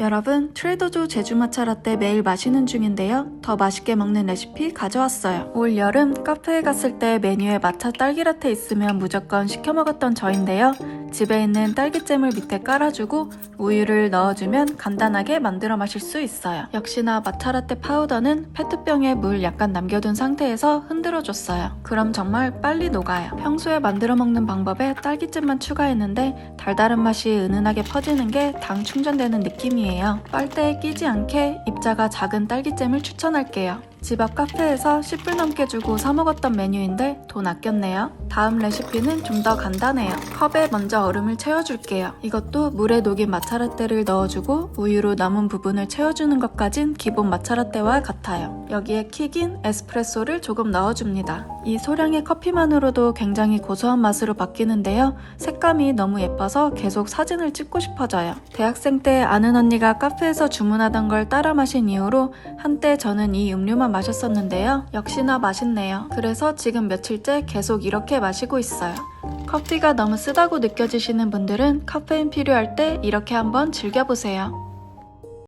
여러분, 트레이더조 제주 마차 라떼 매일 마시는 중인데요. 더 맛있게 먹는 레시피 가져왔어요. 올 여름 카페에 갔을 때 메뉴에 마차 딸기 라떼 있으면 무조건 시켜 먹었던 저인데요. 집에 있는 딸기잼을 밑에 깔아주고 우유를 넣어주면 간단하게 만들어 마실 수 있어요. 역시나 마차 라떼 파우더는 페트병에 물 약간 남겨둔 상태에서 흔들어 줬어요. 그럼 정말 빨리 녹아요. 평소에 만들어 먹는 방법에 딸기잼만 추가했는데 달달한 맛이 은은하게 퍼지는 게 당 충전되는 느낌이에요. 빨대에 끼지 않게 입자가 작은 딸기잼을 추천할게요. 집 앞 카페에서 10불 넘게 주고 사 먹었던 메뉴인데 돈 아꼈네요. 다음 레시피는 좀 더 간단해요. 컵에 먼저 얼음을 채워줄게요. 이것도 물에 녹인 마차라떼를 넣어주고 우유로 남은 부분을 채워주는 것까진 기본 마차라떼와 같아요. 여기에 킥인 에스프레소를 조금 넣어줍니다. 이 소량의 커피만으로도 굉장히 고소한 맛으로 바뀌는데요. 색감이 너무 예뻐서 계속 사진을 찍고 싶어져요. 대학생 때 아는 언니가 카페에서 주문하던 걸 따라 마신 이후로 한때 저는 이 음료만 마셨었는데요. 역시나 맛있네요. 그래서 지금 며칠째 계속 이렇게 마시고 있어요. 커피가 너무 쓰다고 느껴지시는 분들은 카페인 필요할 때 이렇게 한번 즐겨보세요.